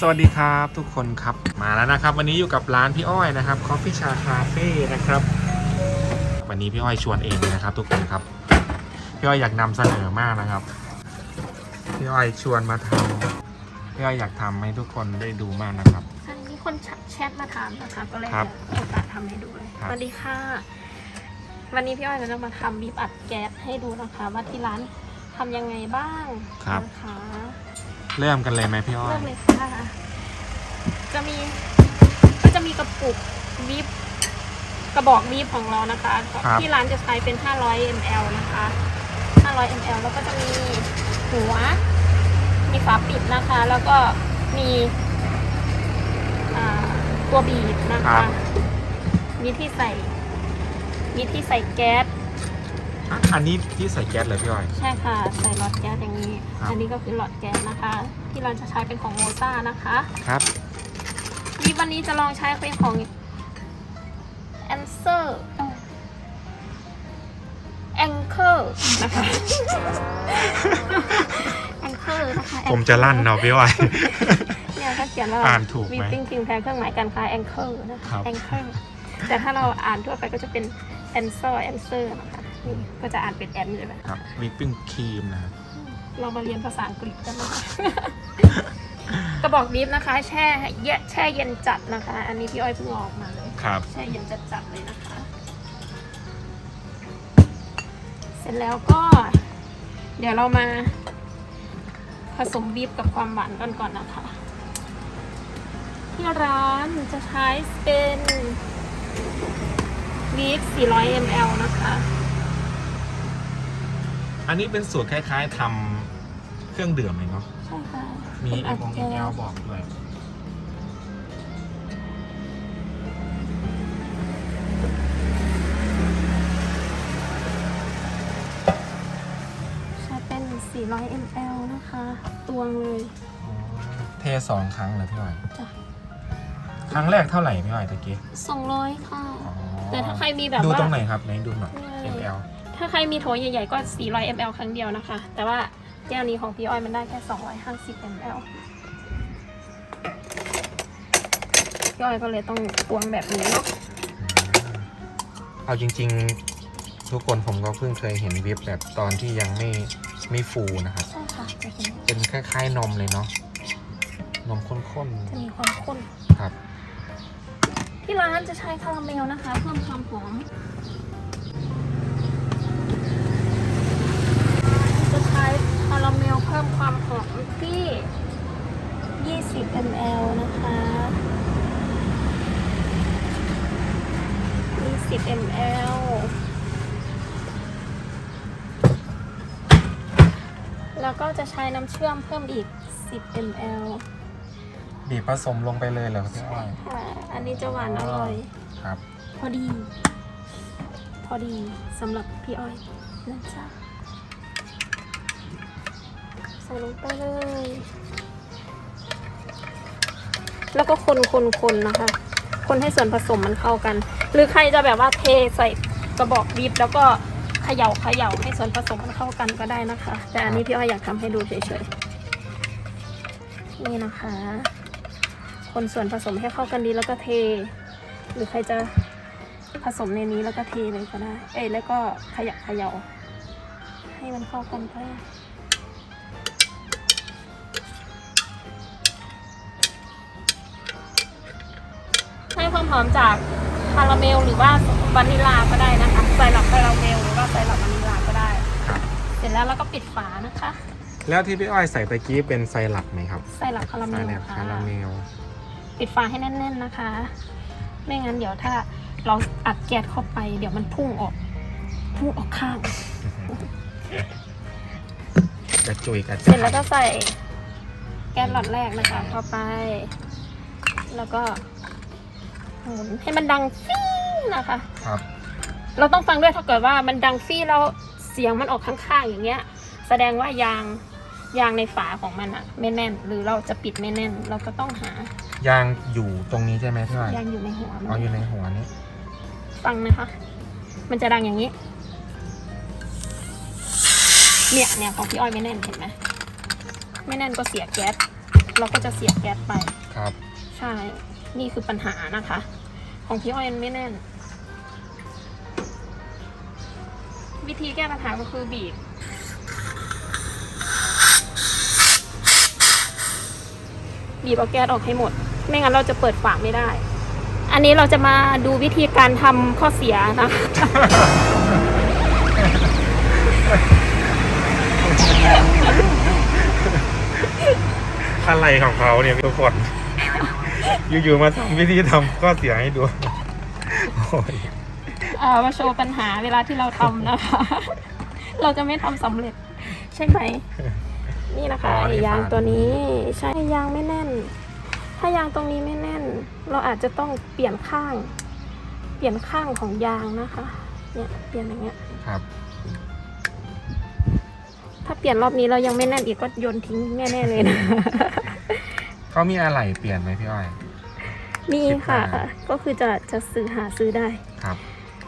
สวัสดีครับทุกคนครับมาแล้วนะครับ วันนี้อยู่กับร้านพี่อ้อยนะครับ Coffee Cha Cafe นะครับวันนี้พี่อ้อยชวนเองเลยนะครับ ทุกคนครับพี่อ้อยอยากนำเสนอมากนะครับพี่อ้อยชวนมาทำพี่อ้อยอยากทำให้ทุกคนได้ดูมากนะครับอันนี้คนแชทมาถามนะคะก็เลยครับโอกาสทำให้ดูเลยครับสวัสดีค่ะ วันนี้พี่อ้อยจะมาทำบีบอัดแก๊สให้ดูนะคะ ว่าที่ร้านทำยังไงบ้างนะคะ เริ่มกันเลยไหมพี่อ้อเริ่ยมเลยค่ะ จะมีก็จะมีกระปุกบีบกระบอกบีบของเรานะคะ ที่ร้านจะใช้เป็น 500 ml นะคะ 500 ml แล้วก็จะมีหัว มีฝาปิดนะคะ แล้วก็มีอ่าตัวบีบนะครัคะ บ มีที่ใส่ มีที่ใส่แก๊ส อะอันนี้ที่ใส่แก๊สเลยพี่อ้อย ใช่ค่ะ ใส่หลอดแก๊สอย่างนี้ ครับ อันนี้ก็คือหลอดแก๊สนะคะ ที่เราจะใช้เป็นของโมซ่านะคะครับนี่วันนี้จะลองใช้เป็นของ Answer Anchor นะคะ Anchor นะคะ ผมจะลั่นเนาะพี่อ้อย เนี่ยเขาเขียนว่าอ่านถูกไหมวิปปิ้งครีมแทนเครื่องหมายการค้า Anchor นะคะครับ Anchor แต่ถ้าเราอ่านทั่วไปก็จะเป็น Answer Answer นะคะ นี่ก็จะอ่านเป็นแอนใช่ไหมครับวิปปิ้งครีมนะครับ เรามาเรียนภาษาอังกฤษกันนะคะกระบอกบีฟนะคะ แช่เยแช่เย็นจัดนะคะ อันนี้พี่อ้อยเพิ่งเอาออกมาเลยครับ แช่เย็นจัดๆเลยนะคะ เสร็จแล้วก็ เดี๋ยวเรามา ผสมบีฟกับความหวานกันก่อนนะคะ ที่ร้านจะใช้เป็นบีฟ400 ml นะคะ อันนี้เป็นสูตรคล้าย ๆทำเครื่องดื่มเลยเนาะ ใช่ค่ะมีเป็นเอ็อัมดองแก๊เอลสบอกด้วยใช้เป็น 400 ml นะคะ ตวงเลยอ๋อเทสองครั้งเลยพี่อ้อยจ้ะครั้งแรกเท่าไหร่พี่อ้อยตะกี้200 ค่ะ อ๋อแต่ถ้าใครมีแบบดูว่า ตรงไหนครับไหนดูหน่อยนี่ ml ถ้าใครมีโถใหญ่ๆก็ 400 ml ครั้งเดียวนะคะ แต่ว่าแก้วนี้ของพี่อ้อยมันได้แค่ 250 ml พี่อ้อยก็เลยต้องตวงแบบนี้เนาะ เอาจริง ๆ ทุกคนผมก็เพิ่งเคยเห็นวิปแบบตอนที่ยังไม่ไม่ฟูนะครับ ใช่ค่ะจะเป็นเป็นคล้ายๆนมเลยเนาะ นมข้นจะมีความข้น ๆ ครับ ที่ร้านจะใช้คาราเมลนะคะ เพิ่มความหอม จะใช้คารา เมลเพิ่มความหอมที่ 20 ml นะคะ 20 ml แล้วก็จะใช้น้ำเชื่อมเพิ่มอีก 10 ml บีบผสมลงไปเลยเหรอครับพี่อ้อยค่ะ อันนี้จะหวานอร่อย ครับ พอดี พอดีสำหรับพี่อ้อยนะจ๊ะใส่ลงไปเลย แล้วก็คนคนคนนะคะ คนให้ส่วนผสมมันเข้ากัน หรือใครจะแบบว่าเทใส่กระบอกบีบแล้วก็เขย่าเขย่าให้ส่วนผสมมันเข้ากันก็ได้นะคะ แต่อันนี้พี่อ้อยอยากทำให้ดูเฉยๆนี่นะคะ คนส่วนผสมให้เข้ากันดีแล้วก็เท หรือใครจะผสมในนี้แล้วก็เทเลยก็ได้ เอ้ยแล้วก็ขยับขย่าให้มันเข้ากันก็ได้ ความหอมจากคาราเมลหรือว่าวานิลลาก็ได้นะคะใส่หลับคาราเมลหรือว่าใส่หลับวานิลลาก็ได้ ครับเสร็จแล้วเราก็ปิดฝานะคะ แล้วที่พี่อ้อยใส่ตะกี้เป็นไซรัปไหมครับใส่หลับคาราเมไซลรัปค่ะ คาราเมล ปิดฝาให้แน่นๆนะคะ ไม่งั้นเดี๋ยวถ้าเราอัดแก๊สเข้าไป เดี๋ยวมันพุ่งออก พุ่งออกข้าง กระจุยกระเสจาร็จแล้วยก็ใส่แก๊สหลอดแรกนะคะเข้าไป แล้วก็ หมุนให้มันดังฟี่นะคะ ครับ เราต้องฟังด้วยถ้าเกิดว่ามันดังฟี่แล้วเสียงมันออกข้างๆอย่างเงี้ย แสดงว่ายางยางในฝาของมันอะไม่แน่น หรือเราจะปิดไม่แน่น เราก็ต้องหายางอยู่ตรงนี้ใช่ไหมพี่อ้อยยางอยู่ในหัวมัอ๋ออยู่ในหัวนี้ ฟังนะคะ มันจะดังอย่างนี้ เนี่ยเนี่ยของพี่อ้อยไม่แน่นเห็นไหมไม่แน่นก็เสียแก๊สเราก็จะเสียแก๊สไป ครับ ใช่ นี่คือปัญหานะคะ ของพี่อ้อยมันไม่แน่น วิธีแก้ปัญหาก็คือบีบบีบเอาแก๊สออกให้หมด ไม่งั้นเราจะเปิดฝาไม่ได้ อันนี้เราจะมาดูวิธีการทำข้อเสียนะคะอะไรของเขาเนี่ยทุกคน อยู่ๆมาทำวิธีทำข้อเสียให้ดูโอ้ยเอ่อมาโชว์ปัญหาเวลาที่เราทำนะคะ เราจะไม่ทำสำเร็จ ใช่ไหม นี่นะคะอ๋อนี่ไอ้ยางผ่านตัวนี้ ใช่ยางไม่แน่น ถ้ายางตรงนี้ไม่แน่น เราอาจจะต้องเปลี่ยนข้าง เปลี่ยนข้างของยางนะคะ เนี่ยเปลี่ยนอย่างเงี้ย ครับ ถ้าเปลี่ยนรอบนี้เรายังไม่แน่นอีกก็โยนทิ้งแน่ๆเลยนะ เขามีอะไรเปลี่ยนไหมพี่อ้อย มีค่ะ คิดว่า ก็คือจะจะซื้อหาซื้อได้ ครับ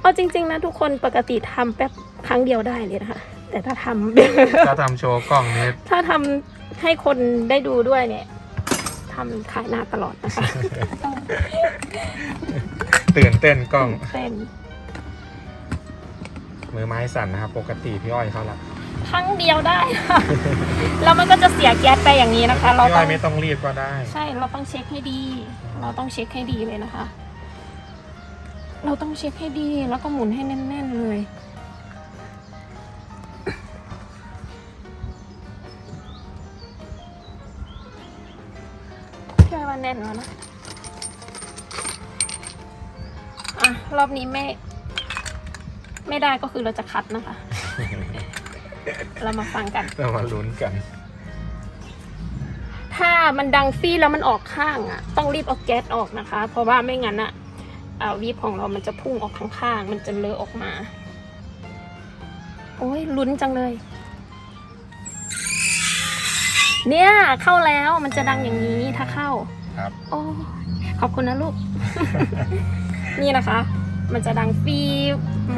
เอาจริง ๆ นะทุกคนปกติทำแป๊บครั้งเดียวได้เลยนะคะ แต่ถ้าทำ ถ้าทำโชว์กล้องนี้ ถ้าทำให้คนได้ดูด้วยเนี่ยทำขายหน้าตลอดนะคะ ตื่นเต้นกล้อง เต้นมือไม้สั่นนะครับ ปกติพี่อ้อยเขาละ ครั้งเดียวได้ค่ะ แล้วมันก็จะเสียแก๊สไปอย่างนี้นะคะ เราพี่อ้ต้ออยงไม่ต้องรีบก็ได้ ใช่เราต้องเช็คให้ดี เราต้องเช็คให้ดีเลยนะคะ เราต้องเช็คให้ดีแล้วก็หมุนให้แน่น ๆเลย เชื่อว่าแน่นแล้วนะ อะ รอบนี้ไม่ ไม่ได้ก็คือเราจะคัดนะคะ เรามาฟังกัน เรามาลุ้นกัน ถ้ามันดังฟี่แล้วมันออกข้างอะ ต้องรีบเอาแก๊สออกนะคะ เพราะว่าไม่งั้นอะอ่าวีบของเรามันจะพุ่งออกข้างๆ มันจะเลอะออกมา โอ้ยลุ้นจังเลย เนี่ยเข้าแล้วมันจะดังอย่างนี้ถ้าเข้า ครับ โอ้ ขอบคุณนะลูก นี่นะคะ มันจะดังฟี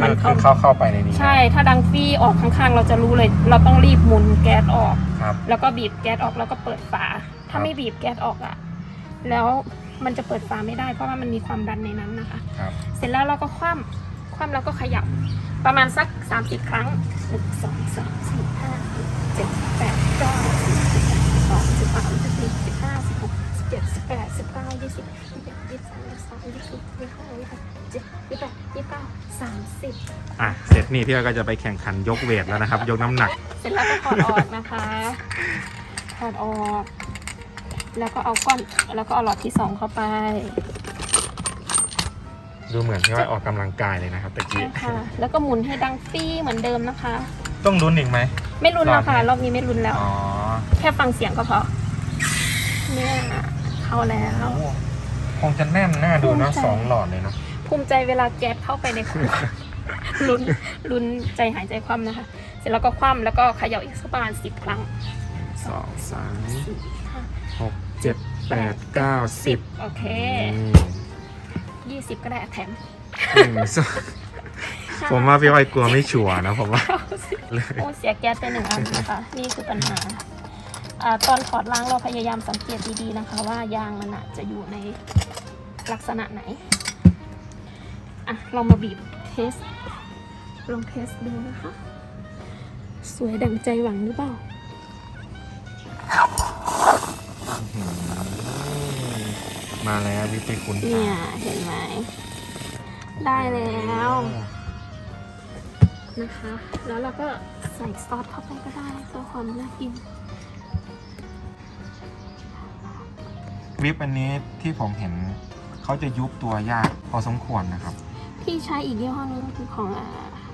มัมันนคืเข้าอเข้าเข้าไปในนี้ใช่ ถ้าดังฟีออกข้างๆ เราจะรู้เลย เราต้องรีบหมุนแก๊สออก ครับ แล้วก็บีบแก๊สออกแล้วก็เปิดฝาครัถ้าบไม่บีบแก๊สออกอะ่ะ แล้วมันจะเปิดฝาไม่ได้เพราะว่ามันมีความดันในนั้นนะคะ ครับ เสร็จแล้วเราก็คว่ำคว่ำแล้วก็ขยับ ประมาณสัก 30 ครั้งหนึ่งสองสามสี่ห้าหกเจ็ดแปดเก้าสิบสิบเอ็ดสิบสองสิบสามสิบสี่สิบห้าสิบหกสิบเจ็ดสิบแปดสิบเก้ายี่สิบยี่สิบเอ็ดยี่สิบสองยี่สิบสามยี่สิบสี่ยี่สิบห้ายี่สิบหกยี่สิบเจ็ด ยี่สิบแปดยี่สิบเก้าสามสิบอะเสร็จนี่พี่อ้อยก็จะไปแข่งขันยกเวทแล้วนะครับ ยกน้ำหนัก เสร็จแล้วก็ถอดออกนะคะถอดออก แล้วก็เอาก้อนแล้วก็เอาหลอดที่สองเข้าไปดูเหมือนพี่อ้อยออกกำลังกายเลยนะครับตะกี้นะคะแล้วก็หมุนให้ดังฟี่เหมือนเดิมนะคะ ต้องลุ้นอีกไหม ไม่รุนแล้วค่ะรรออบบนี้นี้ไม่รุนแล้ว อ๋อแค่ฟังเสียงก็พอเนี่ยเข้าแล้วโอ้คงจะแน่นหน้าดูเนอะภูมิใจสองหลอดเลยเนาะ ภูมิใจเวลาแก๊สเข้าไปในครัวลุ้นลุ้นใจหายใจคว่ำนะคะ เสร็จแล้วก็คว่ำแล้วก็เขย่าอีกสักประมาณสิบครั้งสองสามสี่ห้าหกเจ็ดแปดเก้าสิบโอเคอืมยี่สิบก็ได้แถมหนึ่งสองผมว่าพี่อ้อยกลัวไม่ชัวร์นะผมว่าเก้าสิบเลยโอ้เสียแก๊สไปหนึ่งอันนะคะ นี่คือปัญหาอ่าตอนถอดล้างเราพยายามสังเกตดีๆนะคะ ว่ายางมันอะจะอยู่ในลักษณะไหน อะเรามาบีบเทส ลองเทสดูนะคะ สวยดังใจหวังหรือเปล่ามาแล้ววิธีคุณเนี่ยเห็นไหม ได้แล้วนะคะ แล้วเราก็ใส่ซอสเข้าไปก็ได้เพื่อความน่ากิน วิปอันนี้ที่ผมเห็น เขาจะยุบตัวยากพอสมควรนะครับ ที่ใช้อีกยี่ห้อนึงก็คือของ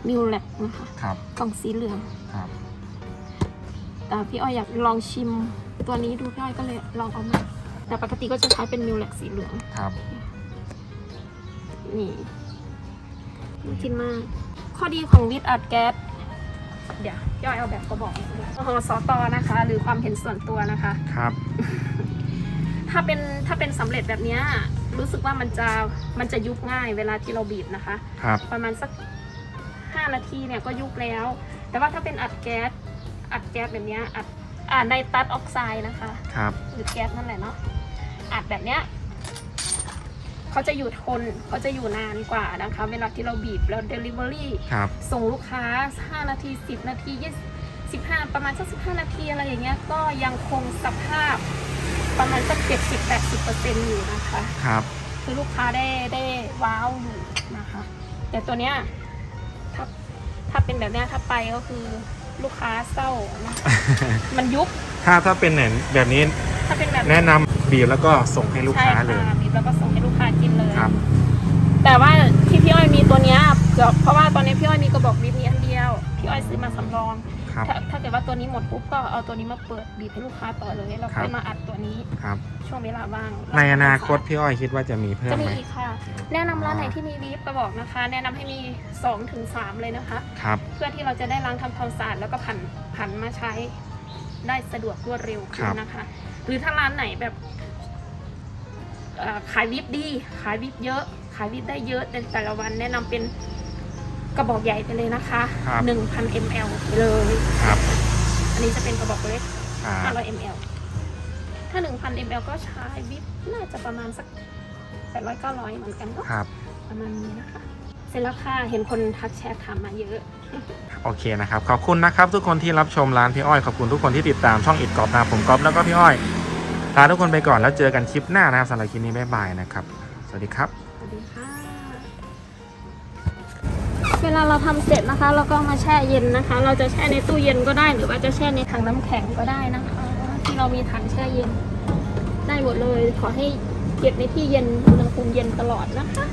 มิวแลกนะคะครับกล่องสีเหลืองครับแต่พี่อ้อยอยากลองชิมตัวนี้ดูพี่อ้อยก็เลยลองเอามา แต่ปกติก็จะใช้เป็นมิวแลกสีเหลืองครับนี่น่ากินมาก ข้อดีของวิตอัดแก๊สเดี๋ยวพี่อ้อยเอาแบบกระบอกหอสอตอนะคะ หรือความเห็นส่วนตัวนะคะ ครับ ถ้าเป็นถ้าเป็นสำเร็จแบบเนี้ย รู้สึกว่ามันจะมันจะยุบง่ายเวลาที่เราบีบนะคะ ครับ ประมาณสักห้านาทีเนี่ยก็ยุบแล้ว แต่ว่าถ้าเป็นอัดแก๊สอัดแก๊สแบบเนี้ยอัดอ่าไนตรัสออกไซด์นะคะครับ หรือแก๊สนั่นแหละเนาะอัดแบบเนี้ยเขาจะอยู่ทนเขาจะอยู่นานกว่านะคะ เวลาที่เราบีบแล้ว Delivery ครับ ส่งลูกค้า 5 นาที 10 นาที20 15 ประมาณสัก15 นาทีอะไรอย่างเงี้ยก็ยังคงสภาพ ประมาณสัก70-80%อยู่นะคะ ครับ คือลูกค้าได้ได้ว้าวอยู่นะคะ แต่ตัวเนี้ยถ้าถ้าเป็นแบบเนี้ยถ้าไปก็คือลูกค้าเศร้านะมันยุบถ้าถ้าเป็นเนี่ยแบบนี้ถ้าเป็นแบบแนะนำบีบแล้วก็ส่งให้ลูกค้าเลยใช่ค่ะบีบแล้วก็ส่งให้ลูกค้ากินเลย ครับ แต่ว่าที่พี่อ้อยมีตัวเนี้ยเดี๋ยวเพราะว่าตอนนี้พี่อ้อยมีกระบอกบีบนี้อันเดียว พี่อ้อยซื้อมาสำรอง ครับ ถ้าถ้าเกิดว่าตัวนี้หมดปุ๊บก็เอาตัวนี้มาเปิดบีบให้ลูกค้าต่อเลยแล้วครัค่บอยมาอัดตัวนี้ครับ ช่วงเวลาว่างในอนาคตพี่อ้อยคิดว่าจะมีเพิ่มจะมีไหม อีกค่ะ แนะนำร้านไหนที่มีบีบกระบอกนะคะ แนะนำให้มี2-3ถึง3เลยนะคะ ครับ เพื่อที่เราจะได้ล้างทำความสะอาดแล้วก็ผันผันมาใช้ได้สะดวกรวดเร็วขึ้นนะคะ หรือถ้าร้านไหนแบบเอ่อขายวิปดี ขายวิปเยอะ ขายวิปได้เยอะแต่แต่ละวันแนะนำเป็น กระบอกใหญ่ไปเลยนะคะครับ1,000 ml ไปเลย ครับ อันนี้จะเป็นกระบอกเล็กครับ 500 ml ถ้า 1,000 ml ก็ใช้วิปน่าจะประมาณสัก 800 900 เหมือนกันเนาะครับ ประมาณนี้นะคะ เสร็จแล้วค่ะ เห็นคนทักแชทถามมาเยอะ โอเคนะครับ ขอบคุณนะครับ ทุกคนที่รับชมร้านพี่อ้อย ขอบคุณทุกคนที่ติดตามช่องอิดกรอบนาผมกรอบแล้วก็พี่อ้อยลาทุกคนไปก่อนแล้วเจอกันคลิปหน้านะครับสำหรับคลิปนี้บ๊ายบายนะครับ สวัสดีครับ สวัสดีค่ะ เวลาเราทำเสร็จนะคะ เราก็มาแช่เย็นนะคะ เราจะแช่ในตู้เย็นก็ได้ หรือว่าจะแช่ในถังน้ำแข็งก็ได้นะคะ ที่เรามีถังแช่เย็น ได้หมดเลย ขอให้เก็บในที่เย็นอุณหภูมิเย็นตลอดนะคะ